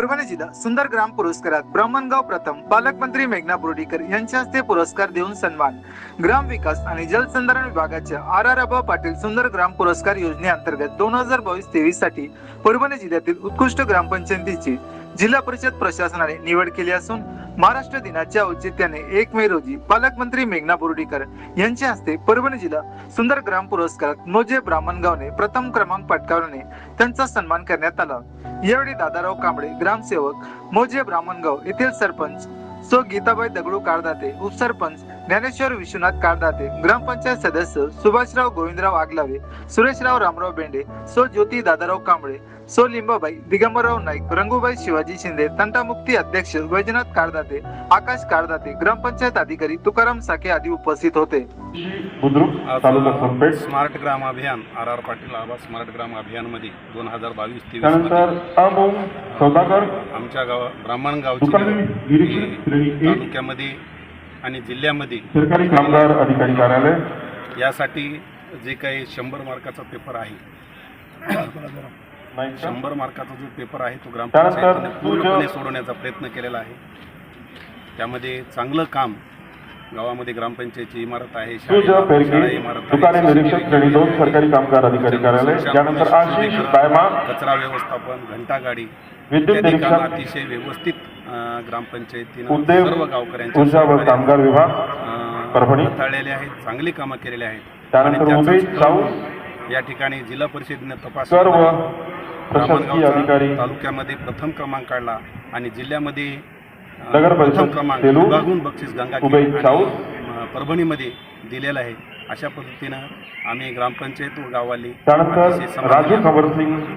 परभणी जिल्हा सुंदर ग्राम पुरस्कारात ब्राह्मणगाव प्रथम पालकमंत्री मेघना बोर्डीकर यांच्या हस्ते पुरस्कार देऊन सन्मान. ग्राम विकास आणि जलसंधारण विभागाच्या आर आर आबा पाटील सुंदर ग्राम पुरस्कार योजनेअंतर्गत दोन हजार बावीस तेवीससाठी परभणी जिल्ह्यातील उत्कृष्ट ग्रामपंचायतीची जिल्हा परिषद प्रशासनाने निवड केली असून महाराष्ट्र दिनाच्या औचित्याने एक मे रोजी पालकमंत्री मेघना बोर्डीकर यांच्या हस्ते परभणी जिल्हा सुंदर ग्राम पुरस्कारात मोजे ब्राह्मणगावने प्रथम क्रमांक पटकावल्याने त्यांचा सन्मान करण्यात आला. यावेळी दादाराव कांबळे ग्रामसेवक मोजे ब्राह्मणगाव येथील सरपंच सो गीताबाई दगडू कारदाते उपसरपंच ज्ञानेश्वर विश्वनाथ कारदाते ग्रामपंचायत सदस्य सुभाषराव गोविंदराव आगलावे सुरेशराव रामराव बेंडे सो ज्योती दादाराव कांबळे सो लिंबाबाई दिगंबरराव नाईक रंगूबाई शिवाजी शिंदे तंटामुक्ती अध्यक्ष वैजनाथ कारदाते आकाश कारदाते ग्रामपंचायत अधिकारी तुकाराम साखे आदी उपस्थित होते. स्मार्ट ग्राम अभियान R R Patil Aba smart ग्राम अभियानमध्ये दोन हजार बावीस तेवीस आमच्या गावा ब्राह्मण गावची तालुक्यामध्ये आणि जिल्ह्यामध्ये सरकारी कामगार अधिकारी कार्यालय. यासाठी जे काही शंभर मार्काचा पेपर आहे. शंभर मार्काचा जो पेपर आहे तो ग्रामपंचायतीने पूर्णपणे सोडवण्याचा प्रयत्न केलेला आहे. त्यामध्ये चांगलं काम गावामध्ये ग्रामपंचायतची इमारत आहे सरकारी कामगार अधिकारी कार्यालय. कचरा व्यवस्थापन घंटागाडी विद्युत निरीक्षक अतिशय व्यवस्थित ग्रामपंचायतीनं उद्योग सर्व गावकऱ्यांच्या ऊर्जा व सहकार्याने, कामगार विभाग परभणी. हाताळलेले आहेत चांगली कामं केलेली आहेत त्यानंतर आणि त्याचाच या ठिकाणी जिल्हा परिषदेने तपास सर्व केला. प्रशासकीय अधिकारी तालुक्यामध्ये प्रथम क्रमांक काढला आणि जिल्ह्यामध्ये अं, नगर परिषद प्रथम क्रमांक सेलू, विभागून बक्षीस गंगा उबेद साऊ. परभणीमध्ये दिलेला आहे अशा पद्धतीनं आम्ही ग्रामपंचायत व गाववाली त्यानंतर अतिशय समाधानी राजू आहोत. कंवरसिंग